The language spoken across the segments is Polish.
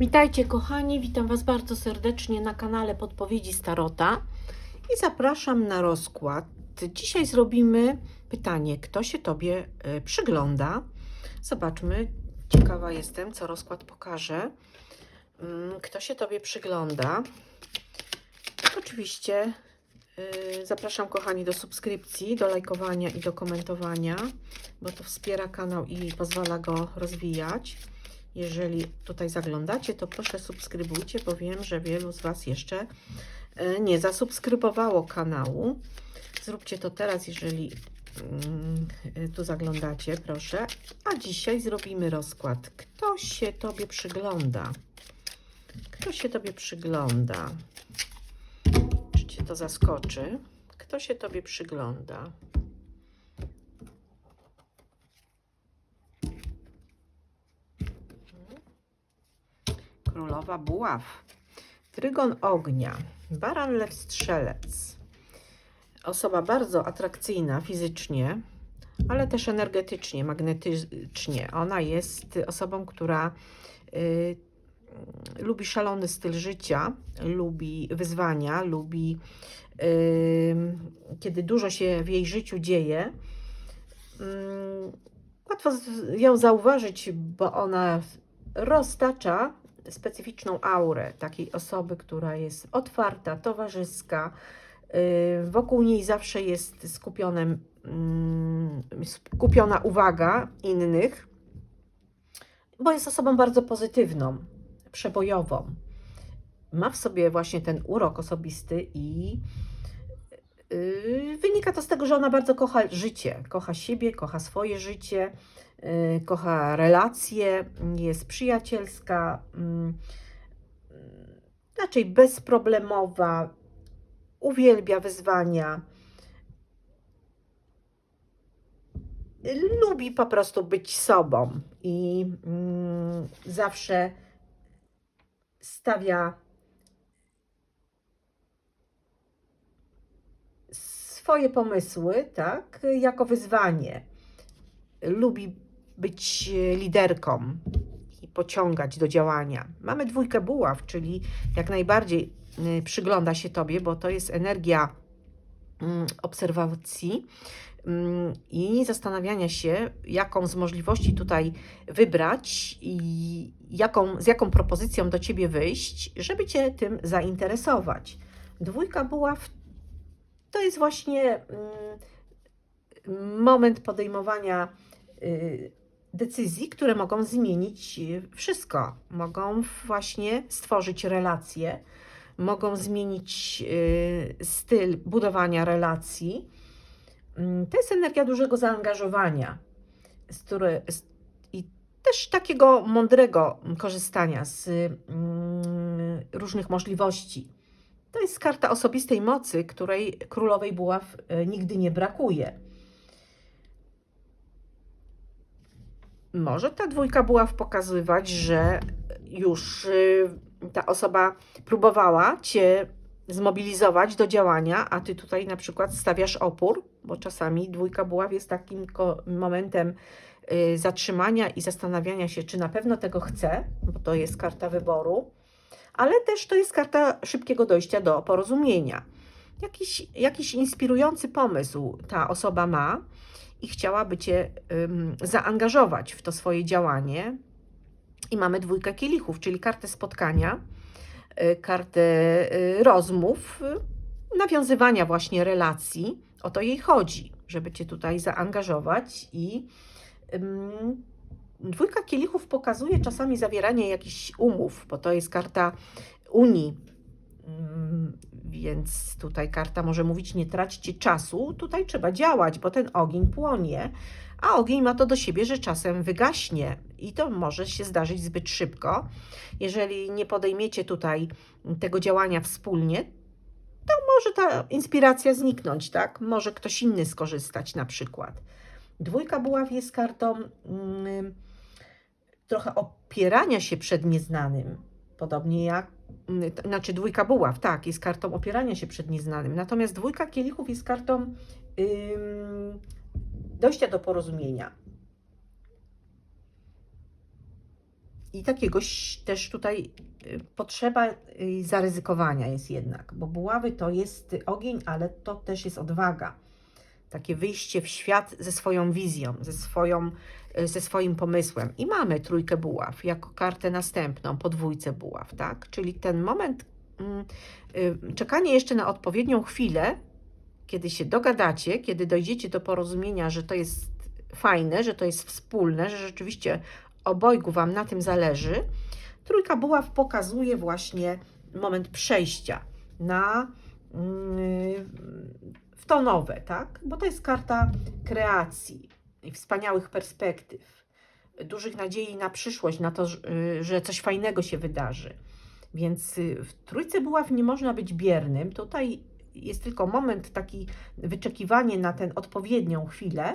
Witajcie kochani, witam Was bardzo serdecznie na kanale Podpowiedzi Starota i zapraszam na rozkład. Dzisiaj zrobimy pytanie, kto się Tobie y, przygląda. Zobaczmy, ciekawa jestem, co rozkład pokaże. Mm, Kto się Tobie przygląda? Oczywiście y, zapraszam kochani do subskrypcji, do lajkowania i do komentowania, bo to wspiera kanał i pozwala go rozwijać. Jeżeli tutaj zaglądacie, to proszę subskrybujcie, bo wiem, że wielu z Was jeszcze e, nie zasubskrybowało kanału. Zróbcie to teraz, jeżeli mm, e, tu zaglądacie, proszę. A dzisiaj zrobimy rozkład. Kto się Tobie przygląda? Kto się Tobie przygląda? Czy Cię to zaskoczy? Kto się Tobie przygląda? Królowa Buław. Trygon ognia. Baran lew strzelec. Osoba bardzo atrakcyjna fizycznie, ale też energetycznie, magnetycznie. Ona jest osobą, która y, lubi szalony styl życia, lubi wyzwania, lubi y, kiedy dużo się w jej życiu dzieje. Mm, łatwo ją zauważyć, bo ona roztacza specyficzną aurę takiej osoby, która jest otwarta, towarzyska. Yy, Wokół niej zawsze jest skupionym, mm, skupiona uwaga innych, bo jest osobą bardzo pozytywną, przebojową. Ma w sobie właśnie ten urok osobisty i yy, wynika to z tego, że ona bardzo kocha życie, kocha siebie, kocha swoje życie, kocha relacje, jest przyjacielska, mm, raczej bezproblemowa, uwielbia wyzwania. Lubi po prostu być sobą i mm, zawsze stawia swoje pomysły, tak, jako wyzwanie. Lubi być liderką i pociągać do działania. Mamy dwójkę buław, czyli jak najbardziej y, przygląda się Tobie, bo to jest energia mm, obserwacji mm, i zastanawiania się, jaką z możliwości tutaj wybrać i jaką, z jaką propozycją do Ciebie wyjść, żeby Cię tym zainteresować. Dwójka buław to jest właśnie mm, moment podejmowania y, decyzji, które mogą zmienić y, wszystko. Mogą właśnie stworzyć relacje, mogą zmienić y, styl budowania relacji. Mm, To jest energia dużego zaangażowania z które, z, i też takiego mądrego korzystania z mm, różnych możliwości. To jest karta osobistej mocy, której królowej buław y, nigdy nie brakuje. Może ta dwójka buław pokazywać, że już y, ta osoba próbowała cię zmobilizować do działania, a ty tutaj na przykład stawiasz opór, bo czasami dwójka buław jest takim momentem y, zatrzymania i zastanawiania się, czy na pewno tego chce, bo to jest karta wyboru, ale też to jest karta szybkiego dojścia do porozumienia. Jakiś, jakiś inspirujący pomysł ta osoba ma i chciałaby Cię zaangażować w to swoje działanie. I mamy dwójkę kielichów, czyli kartę spotkania, y, kartę y, rozmów, y, nawiązywania właśnie relacji. O to jej chodzi, żeby Cię tutaj zaangażować i Dwójka kielichów pokazuje czasami zawieranie jakichś umów, bo to jest karta Unii. Mm, Więc tutaj karta może mówić: nie traćcie czasu, tutaj trzeba działać, bo ten ogień płonie, a ogień ma to do siebie, że czasem wygaśnie i to może się zdarzyć zbyt szybko. Jeżeli nie podejmiecie tutaj tego działania wspólnie, to może ta inspiracja zniknąć, tak? Może ktoś inny skorzystać na przykład. Dwójka buław jest kartą mm, trochę opierania się przed nieznanym, podobnie jak, znaczy dwójka buław, tak, jest kartą opierania się przed nieznanym, natomiast dwójka kielichów jest kartą ym, dojścia do porozumienia. I takiegoś też tutaj y, potrzeba y, zaryzykowania jest jednak, bo buławy to jest ogień, ale to też jest odwaga. Takie wyjście w świat ze swoją wizją, ze, swoją, ze swoim pomysłem. I mamy trójkę buław jako kartę następną, podwójce buław, tak? Czyli ten moment, mm, y, czekanie jeszcze na odpowiednią chwilę, kiedy się dogadacie, kiedy dojdziecie do porozumienia, że to jest fajne, że to jest wspólne, że rzeczywiście obojgu Wam na tym zależy, trójka buław pokazuje właśnie moment przejścia na mm, w to nowe, tak? Bo to jest karta kreacji i wspaniałych perspektyw, dużych nadziei na przyszłość, na to, że- że coś fajnego się wydarzy. Więc y, w trójce buław nie można być biernym. Tutaj jest tylko moment taki wyczekiwanie na tę odpowiednią chwilę.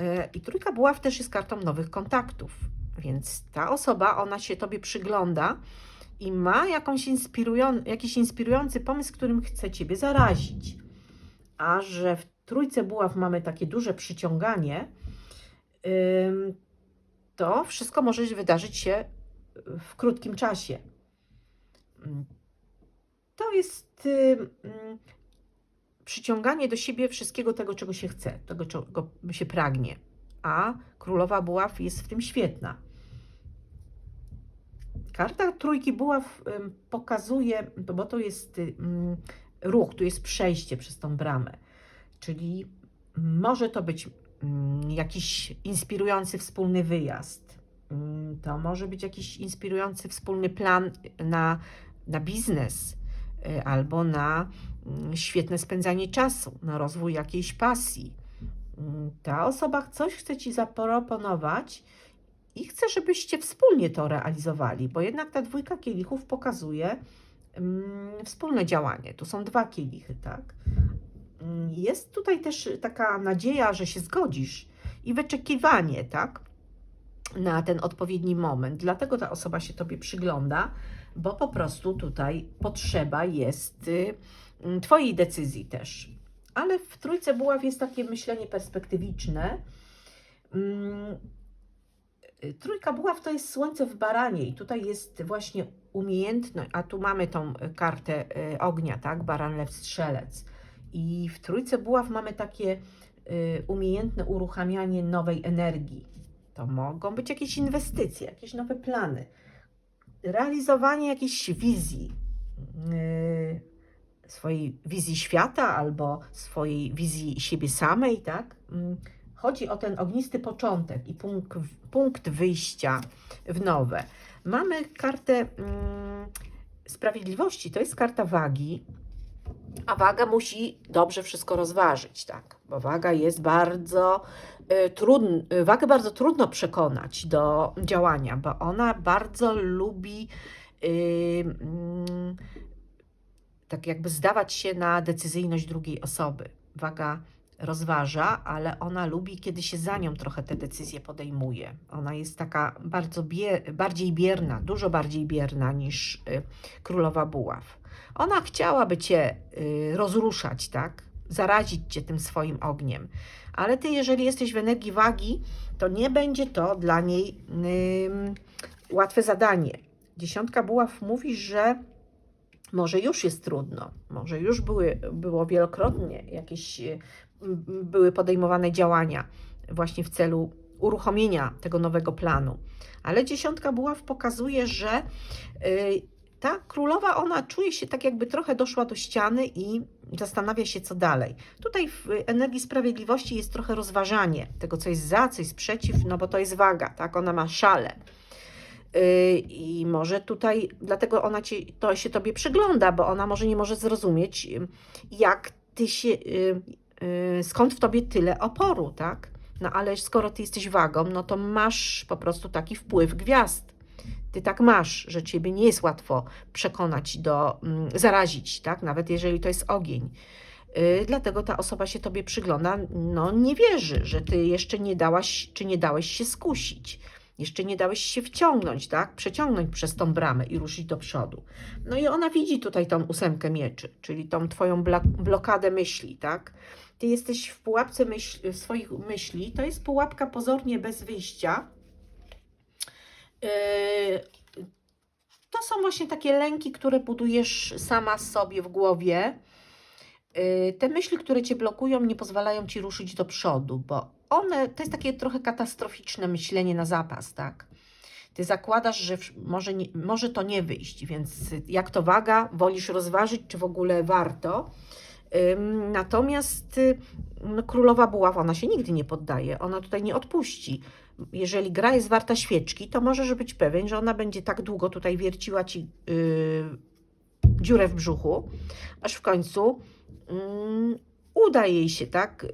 E, I trójka buław też jest kartą nowych kontaktów. Więc ta osoba, ona się tobie przygląda i ma jakąś inspirują, jakiś inspirujący pomysł, którym chce ciebie zarazić. A że w trójce buław mamy takie duże przyciąganie, to wszystko może wydarzyć się w krótkim czasie. Mm, To jest ym, ym, przyciąganie do siebie wszystkiego tego, czego się chce, tego, czego się pragnie. A królowa buław jest w tym świetna. Karta trójki buław pokazuje, bo to jest ym, ruch, tu jest przejście przez tą bramę. Czyli może to być ym, jakiś inspirujący wspólny wyjazd. Ym, To może być jakiś inspirujący wspólny plan na, na biznes y, albo na mm, świetne spędzanie czasu, na rozwój jakiejś pasji. Mm, Ta osoba coś chce Ci zaproponować i chce, żebyście wspólnie to realizowali, bo jednak ta dwójka kielichów pokazuje mm, wspólne działanie. Tu są dwa kielichy, tak? Mm, Jest tutaj też taka nadzieja, że się zgodzisz i wyczekiwanie, tak? Na ten odpowiedni moment. Dlatego ta osoba się Tobie przygląda, bo po prostu tutaj potrzeba jest y, mm, Twojej decyzji też. Ale w trójce buław jest takie myślenie perspektywiczne. Mm, Trójka buław to jest słońce w baranie i tutaj jest właśnie umiejętność, a tu mamy tą kartę y, ognia, tak? Baran, lew, strzelec. I w trójce buław mamy takie y, umiejętne uruchamianie nowej energii. To mogą być jakieś inwestycje, jakieś nowe plany, realizowanie jakiejś wizji, yy, swojej wizji świata albo swojej wizji siebie samej, tak? Mm, Chodzi o ten ognisty początek i punkt, punkt wyjścia w nowe. Mamy kartę mm, sprawiedliwości, to jest karta wagi, a waga musi dobrze wszystko rozważyć, tak? Bo waga jest bardzo y, trudn, y, wagę bardzo trudno przekonać do działania, bo ona bardzo lubi y, mm, tak jakby zdawać się na decyzyjność drugiej osoby. Waga rozważa, ale ona lubi, kiedy się za nią trochę te decyzje podejmuje. Ona jest taka bardzo bie, bardziej bierna, dużo bardziej bierna niż y, królowa buław. Ona chciałaby cię y, rozruszać, tak? Zarazić cię tym swoim ogniem. Ale ty, jeżeli jesteś w energii wagi, to nie będzie to dla niej ym, łatwe zadanie. Dziesiątka buław mówi, że może już jest trudno, może już były, było wielokrotnie jakieś y, były podejmowane działania właśnie w celu uruchomienia tego nowego planu. Ale dziesiątka buław pokazuje, że y, ta królowa, ona czuje się tak, jakby trochę doszła do ściany i zastanawia się, co dalej. Tutaj w energii sprawiedliwości jest trochę rozważanie tego, co jest za, co jest przeciw, no bo to jest waga, tak? Ona ma szale. Yy, I może tutaj, dlatego ona ci, to się tobie przygląda, bo ona może nie może zrozumieć, jak ty się, yy, yy, skąd w tobie tyle oporu, tak? No ale skoro ty jesteś wagą, no to masz po prostu taki wpływ gwiazd. Ty tak masz, że ciebie nie jest łatwo przekonać do, mm, zarazić, tak? Nawet jeżeli to jest ogień. Dlatego ta osoba się tobie przygląda, no nie wierzy, że ty jeszcze nie dałaś, czy nie dałeś się skusić. Jeszcze nie dałeś się wciągnąć, tak? Przeciągnąć przez tą bramę i ruszyć do przodu. No i ona widzi tutaj tą ósemkę mieczy, czyli tą twoją blokadę myśli, tak? Ty jesteś w pułapce myśl, swoich myśli, to jest pułapka pozornie bez wyjścia, Yy, To są właśnie takie lęki, które budujesz sama sobie w głowie. Yy, Te myśli, które cię blokują, nie pozwalają ci ruszyć do przodu, bo one to jest takie trochę katastroficzne myślenie na zapas, tak? Ty zakładasz, że może, nie, może to nie wyjść, więc jak to waga, wolisz rozważyć, czy w ogóle warto. Natomiast y, no, królowa buław, ona się nigdy nie poddaje, ona tutaj nie odpuści. Jeżeli gra jest warta świeczki, to możesz być pewien, że ona będzie tak długo tutaj wierciła ci yy, dziurę w brzuchu, aż w końcu ym, uda jej się tak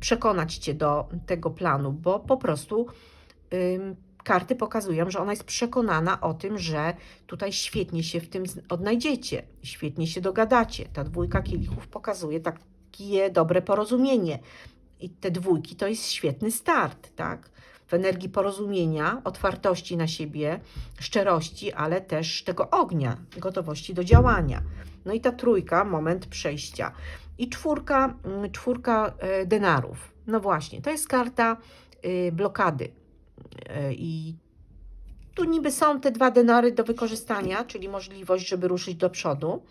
przekonać cię do tego planu, bo po prostu karty pokazują, że ona jest przekonana o tym, że tutaj świetnie się w tym odnajdziecie, świetnie się dogadacie. Ta dwójka kielichów pokazuje takie dobre porozumienie. I te dwójki to jest świetny start, tak? W energii porozumienia, otwartości na siebie, szczerości, ale też tego ognia, gotowości do działania. No i ta trójka, moment przejścia. I czwórka, mm, czwórka e, denarów. No właśnie, to jest karta y, blokady. E, I tu niby są te dwa denary do wykorzystania, czyli możliwość, żeby ruszyć do przodu,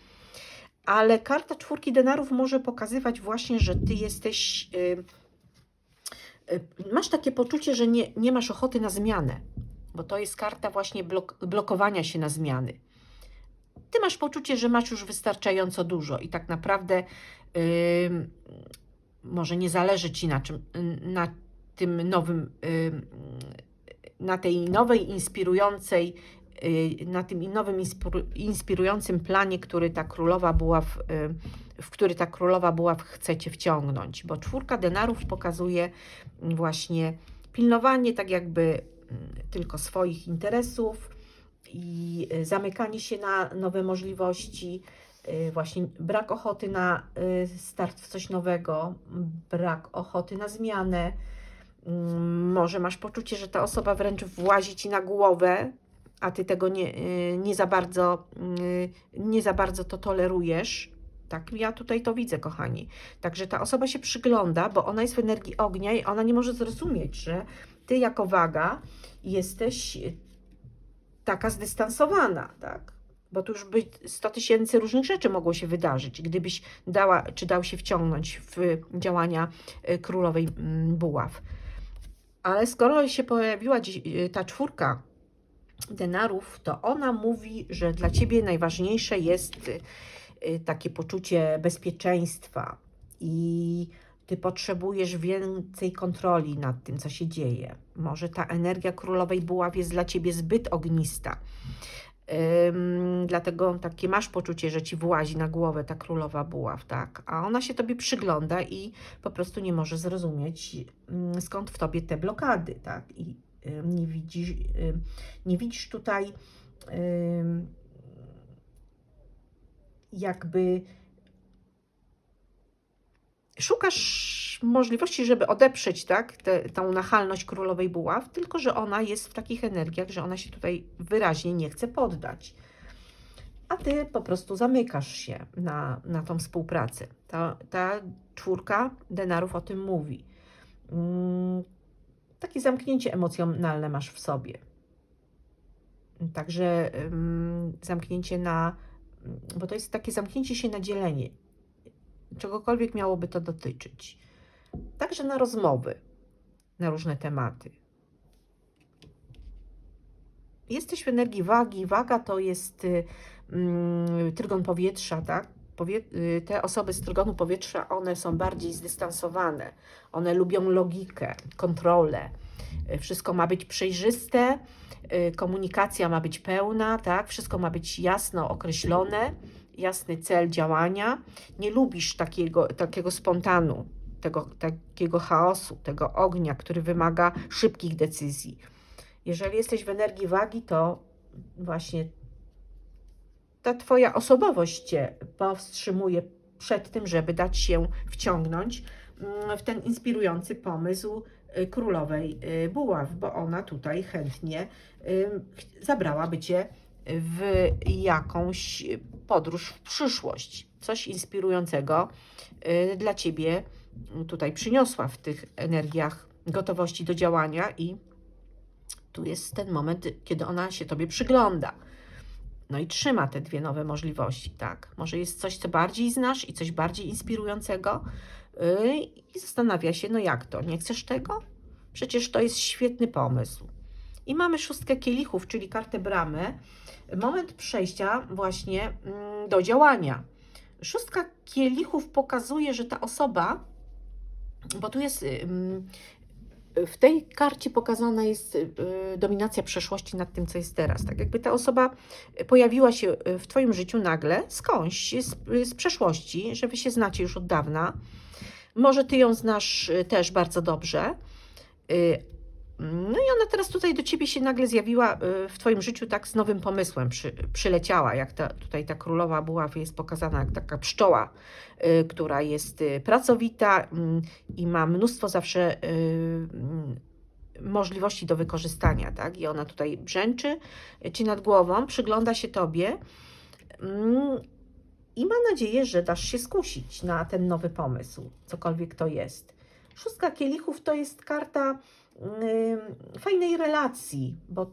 ale karta czwórki denarów może pokazywać właśnie, że ty jesteś. masz takie poczucie, że nie, nie masz ochoty na zmianę, bo to jest karta właśnie blok, blokowania się na zmiany. Ty masz poczucie, że masz już wystarczająco dużo i tak naprawdę może nie zależy ci na czym, na tym nowym, ym, na tej nowej inspirującej, y, na tym nowym inspiru- inspirującym planie, który ta królowa była w, y, w który ta królowa była chcecie wciągnąć, bo czwórka denarów pokazuje właśnie pilnowanie tak jakby mm, tylko swoich interesów i y, zamykanie się na nowe możliwości, właśnie brak ochoty na y, start w coś nowego, brak ochoty na zmianę. Mm, Może masz poczucie, że ta osoba wręcz włazi ci na głowę, a ty tego nie, y, nie za bardzo, y, nie za bardzo to tolerujesz. Tak, ja tutaj to widzę, kochani. Także ta osoba się przygląda, bo ona jest w energii ognia i ona nie może zrozumieć, że ty jako waga jesteś y, taka zdystansowana, tak? Bo tu już by 100 tysięcy różnych rzeczy mogło się wydarzyć, gdybyś dała, czy dał się wciągnąć w działania y, królowej mm, buław. Ale skoro się pojawiła y, ta czwórka denarów, to ona mówi, że dla ciebie najważniejsze jest y, takie poczucie bezpieczeństwa i ty potrzebujesz więcej kontroli nad tym, co się dzieje. Może ta energia królowej buław jest dla ciebie zbyt ognista. Dlatego takie masz poczucie, że ci włazi na głowę ta królowa buław, tak? A ona się tobie przygląda i po prostu nie może zrozumieć, ym, skąd w tobie te blokady, tak? I nie widzisz, nie widzisz tutaj jakby szukasz możliwości, żeby odeprzeć tak, tę tą nachalność królowej buław, tylko że ona jest w takich energiach, że ona się tutaj wyraźnie nie chce poddać. A ty po prostu zamykasz się na, na tą współpracę. Ta, ta czwórka denarów o tym mówi. Mm, takie zamknięcie emocjonalne masz w sobie. Także ym, zamknięcie na, bo to jest takie zamknięcie się na dzielenie, czegokolwiek miałoby to dotyczyć. Także na rozmowy na różne tematy. Jesteś w energii wagi. Waga to jest y, mm, trygon powietrza, tak? Powie, y, te osoby z trygonu powietrza, one są bardziej zdystansowane. One lubią logikę, kontrolę. Y, Wszystko ma być przejrzyste, komunikacja ma być pełna, tak? Wszystko ma być jasno określone, jasny cel działania. Nie lubisz takiego, takiego spontanu, tego, takiego chaosu, tego ognia, który wymaga szybkich decyzji. Jeżeli jesteś w energii wagi, to właśnie ta Twoja osobowość Cię powstrzymuje przed tym, żeby dać się wciągnąć mm, w ten inspirujący pomysł y, królowej y, buław, bo ona tutaj chętnie y, zabrałaby Cię w jakąś podróż w przyszłość. Coś inspirującego dla Ciebie tutaj przyniosła w tych energiach gotowości do działania i tu jest ten moment, kiedy ona się tobie przygląda. No i trzyma te dwie nowe możliwości, tak? Może jest coś, co bardziej znasz i coś bardziej inspirującego yy, i zastanawia się, no jak to, nie chcesz tego? Przecież to jest świetny pomysł. I mamy szóstkę kielichów, czyli kartę bramy. Moment przejścia właśnie mm, do działania. Szóstka kielichów pokazuje, że ta osoba, bo tu jest w tej karcie pokazana jest y, dominacja przeszłości nad tym, co jest teraz. Tak jakby ta osoba pojawiła się w Twoim życiu nagle skądś, z, z przeszłości, że Wy się znacie już od dawna. Może Ty ją znasz y, też bardzo dobrze. No i ona teraz tutaj do Ciebie się nagle zjawiła y, w Twoim życiu tak z nowym pomysłem, przy, przyleciała, jak ta, tutaj ta królowa buław jest pokazana jak taka pszczoła, y, która jest y, pracowita mm, i ma mnóstwo zawsze mm, możliwości do wykorzystania, tak? I ona tutaj brzęczy Ci nad głową, przygląda się Tobie mm, i ma nadzieję, że dasz się skusić na ten nowy pomysł, cokolwiek to jest. Szóstka kielichów to jest karta fajnej relacji, bo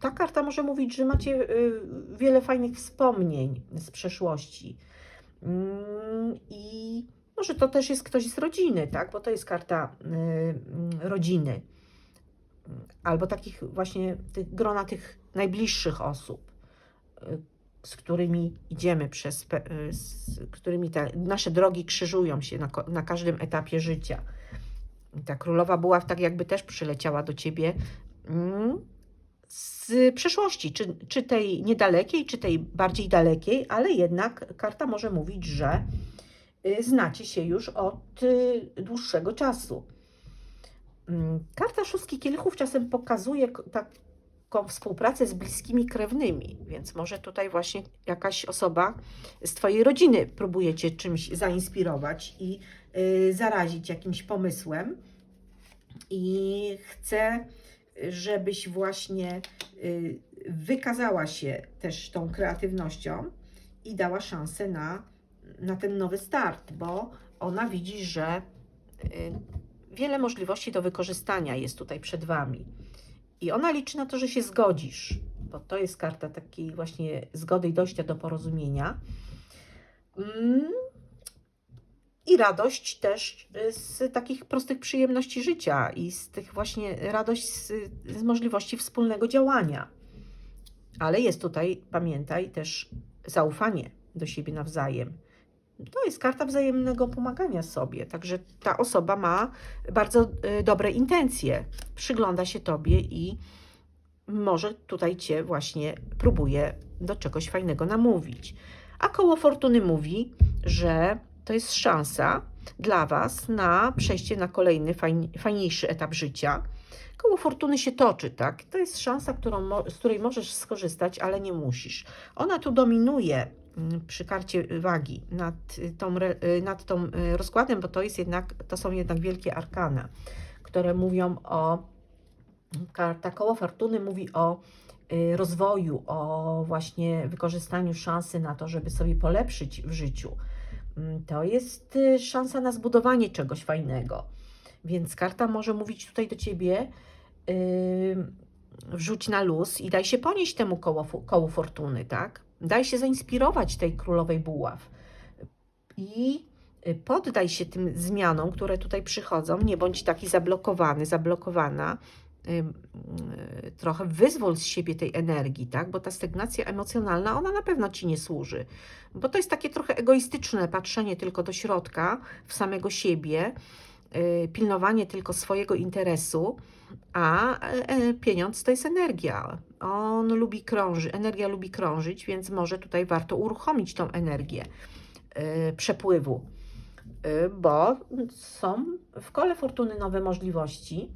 ta karta może mówić, że macie y, wiele fajnych wspomnień z przeszłości. Mm, I może to też jest ktoś z rodziny, tak? Bo to jest karta y, rodziny. Albo takich właśnie tych, grona tych najbliższych osób, y, z którymi idziemy przez, y, z którymi te nasze drogi krzyżują się na, na każdym etapie życia. Ta królowa buław tak jakby też przyleciała do ciebie mm, z przeszłości, czy, czy tej niedalekiej, czy tej bardziej dalekiej, ale jednak karta może mówić, że y, znacie się już od y, dłuższego czasu. Mm, Karta szóstki kielichów czasem pokazuje k- taką współpracę z bliskimi krewnymi, więc może tutaj właśnie jakaś osoba z Twojej rodziny próbuje Cię czymś zainspirować i y, zarazić jakimś pomysłem i chce, żebyś właśnie y, wykazała się też tą kreatywnością i dała szansę na, na ten nowy start, bo ona widzi, że y, wiele możliwości do wykorzystania jest tutaj przed Wami. I ona liczy na to, że się zgodzisz, bo to jest karta takiej właśnie zgody i dojścia do porozumienia. Mm, I radość też y, z takich prostych przyjemności życia i z tych właśnie radość z, z możliwości wspólnego działania. Ale jest tutaj, pamiętaj, też zaufanie do siebie nawzajem. To jest karta wzajemnego pomagania sobie. Także ta osoba ma bardzo y, dobre intencje, przygląda się tobie i może tutaj cię właśnie próbuje do czegoś fajnego namówić. A koło fortuny mówi, że to jest szansa dla was na przejście na kolejny fajni- fajniejszy etap życia. Koło fortuny się toczy, tak? To jest szansa, którą, z której możesz skorzystać, ale nie musisz. Ona tu dominuje przy karcie wagi nad tą, nad tą y, rozkładem, bo to jest jednak, to są jednak wielkie arkana, które mówią o karta koło fortuny mówi o y, rozwoju, o właśnie wykorzystaniu szansy na to, żeby sobie polepszyć w życiu. Mm, To jest y, szansa na zbudowanie czegoś fajnego. Więc karta może mówić tutaj do ciebie, yy, wrzuć na luz i daj się ponieść temu koło, kołu fortuny, tak? Daj się zainspirować tej królowej buław. I y, poddaj się tym zmianom, które tutaj przychodzą. Nie bądź taki zablokowany, zablokowana. Ym, y, Trochę wyzwól z siebie tej energii, tak? Bo ta stagnacja emocjonalna, ona na pewno ci nie służy. Bo to jest takie trochę egoistyczne patrzenie tylko do środka, w samego siebie, y, pilnowanie tylko swojego interesu, a e, pieniądz to jest energia. On lubi krążyć, energia lubi krążyć, więc może tutaj warto uruchomić tą energię y, przepływu, y, bo są w kole fortuny nowe możliwości,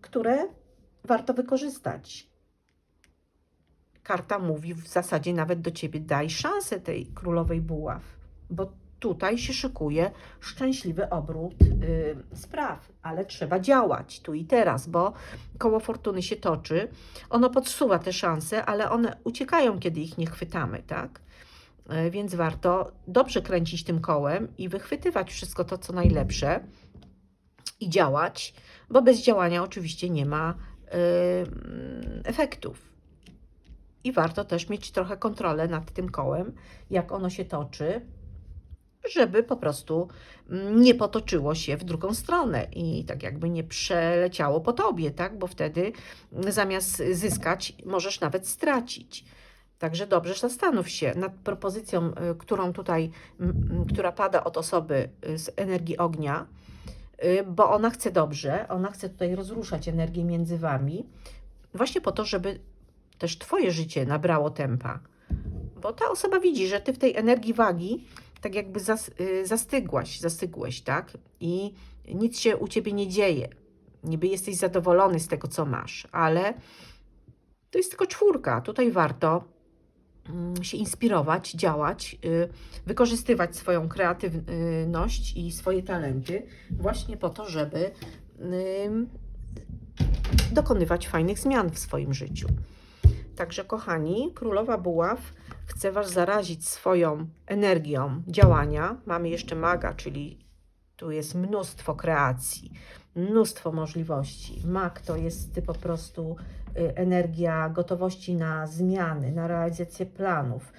które warto wykorzystać. Karta mówi w zasadzie nawet do ciebie: daj szansę tej królowej buław, bo tutaj się szykuje szczęśliwy obrót y, spraw, ale trzeba działać tu i teraz, bo koło fortuny się toczy. Ono podsuwa te szanse, ale one uciekają, kiedy ich nie chwytamy, tak? Y, Więc warto dobrze kręcić tym kołem i wychwytywać wszystko to, co najlepsze i działać, bo bez działania oczywiście nie ma mm, efektów. I warto też mieć trochę kontrolę nad tym kołem, jak ono się toczy, żeby po prostu mm, nie potoczyło się w drugą stronę i tak jakby nie przeleciało po tobie, tak? Bo wtedy mm, zamiast zyskać, możesz nawet stracić. Także dobrze zastanów się nad propozycją, y, którą tutaj, m, m, która pada od osoby y, z energii ognia, y, bo ona chce dobrze, ona chce tutaj rozruszać energię między wami, właśnie po to, żeby też twoje życie nabrało tempa. Bo ta osoba widzi, że ty w tej energii wagi tak jakby zas, y, zastygłaś, zastygłeś, tak? I nic się u ciebie nie dzieje. Niby jesteś zadowolony z tego, co masz, ale to jest tylko czwórka. Tutaj warto mm, się inspirować, działać, y, wykorzystywać swoją kreatywność i swoje talenty właśnie po to, żeby dokonywać fajnych zmian w swoim życiu. Także, kochani, królowa buław chce Was zarazić swoją energią działania. Mamy jeszcze maga, czyli tu jest mnóstwo kreacji, mnóstwo możliwości. Mag to jest po prostu y, energia gotowości na zmiany, na realizację planów.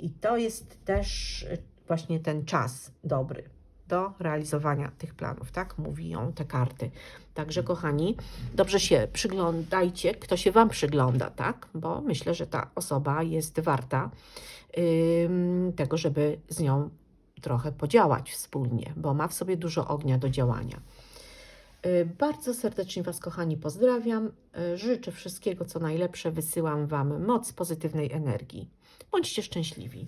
I to jest też właśnie ten czas dobry do realizowania tych planów, tak? Mówią te karty. Także, kochani, dobrze się przyglądajcie, kto się Wam przygląda, tak? Bo myślę, że ta osoba jest warta ym, tego, żeby z nią trochę podziałać wspólnie, bo ma w sobie dużo ognia do działania. Y, Bardzo serdecznie Was, kochani, pozdrawiam. Y, Życzę wszystkiego, co najlepsze. Wysyłam Wam moc pozytywnej energii. Bądźcie szczęśliwi.